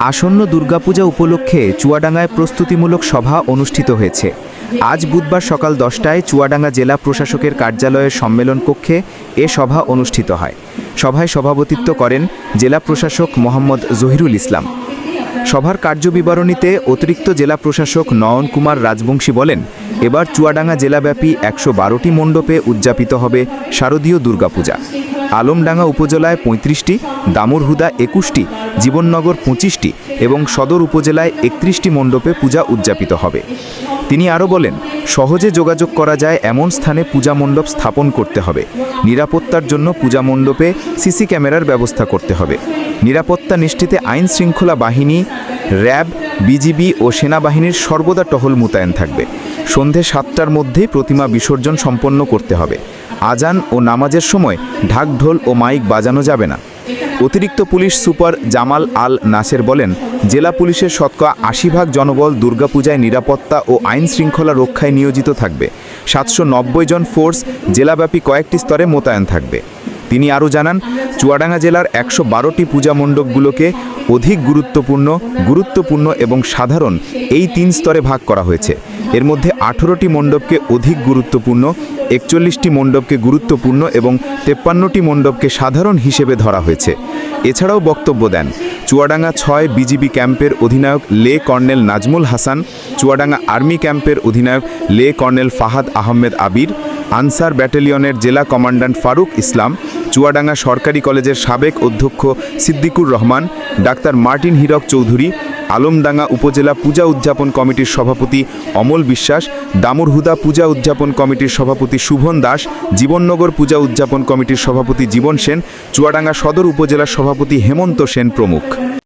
আসন্ন দুর্গাপূজা উপলক্ষে চুয়াডাঙ্গায় প্রস্তুতিমূলক সভা অনুষ্ঠিত হয়েছে। আজ বুধবার সকাল দশটায় চুয়াডাঙ্গা জেলা প্রশাসকের কার্যালয়ের সম্মেলন কক্ষে এ সভা অনুষ্ঠিত হয়। সভায় সভাপতিত্ব করেন জেলা প্রশাসক মোহাম্মদ জহিরুল ইসলাম। সভার কার্যবিবরণীতে অতিরিক্ত জেলা প্রশাসক নয়ন কুমার রাজবংশী বলেন, এবার চুয়াডাঙ্গা জেলাব্যাপী একশো বারোটি মণ্ডপে উদযাপিত হবে শারদীয় দুর্গাপূজা। আলমডাঙ্গা উপজেলায় পঁয়ত্রিশটি, দামুরহুদা একুশটি, জীবননগর পঁচিশটি এবং সদর উপজেলায় একত্রিশটি মণ্ডপে পূজা উদযাপিত হবে। তিনি আরও বলেন, সহজে যোগাযোগ করা যায় এমন স্থানে পূজা মণ্ডপ স্থাপন করতে হবে। নিরাপত্তার জন্য পূজা মণ্ডপে সিসি ক্যামেরার ব্যবস্থা করতে হবে। নিরাপত্তা নিশ্চিতে আইন শৃঙ্খলা বাহিনী, র্যাব, বিজিবি ও সেনাবাহিনীর সর্বদা টহল মোতায়েন থাকবে। সন্ধে সাতটার মধ্যেই প্রতিমা বিসর্জন সম্পন্ন করতে হবে। আজান ও নামাজের সময় ঢাকঢোল ও মাইক বাজানো যাবে না। অতিরিক্ত পুলিশ সুপার জামাল আল নাসের বলেন, জেলা পুলিশের শতকরা আশি ভাগ জনবল দুর্গাপূজায় নিরাপত্তা ও আইন শৃঙ্খলা রক্ষায় নিয়োজিত থাকবে। সাতশো নব্বই জন ফোর্স জেলাব্যাপী কয়েকটি স্তরে মোতায়েন থাকবে। তিনি আরও জানান, চুয়াডাঙ্গা জেলার একশো বারোটি পূজা মণ্ডপগুলোকে অধিক গুরুত্বপূর্ণ গুরুত্বপূর্ণ এবং সাধারণ এই তিন স্তরে ভাগ করা হয়েছে। এর মধ্যে আঠেরোটি মণ্ডপকে অধিক গুরুত্বপূর্ণ, একচল্লিশটি মণ্ডপকে গুরুত্বপূর্ণ এবং তেপ্পান্নটি মণ্ডপকে সাধারণ হিসেবে ধরা হয়েছে। এছাড়াও বক্তব্য দেন, চুয়াডাঙ্গা ছয় বিজিবি ক্যাম্পের অধিনায়ক লে কর্নেল নাজমুল হাসান, চুয়াডাঙ্গা আর্মি ক্যাম্পের অধিনায়ক লে কর্নেল ফাহাদ আহমেদ আবির আনসার ব্যাটালিয়নের জেলা কমান্ড্যান্ট ফারুক ইসলাম, চুয়াডাঙ্গা সরকারি কলেজের সাবেক অধ্যক্ষ সিদ্দিকুর রহমান, ডাক্তার মার্টিন হীরক চৌধুরী, আলমডাঙ্গা উপজেলা পূজা উদযাপন কমিটির সভাপতি অমল বিশ্বাস দামুরহুদা পূজা উদযাপন কমিটির সভাপতি শুভন দাস, জীবননগর পূজা উদযাপন কমিটির সভাপতি জীবন সেন, চুয়াডাঙ্গা সদর উপজেলার সভাপতি হেমন্ত সেন প্রমুখ।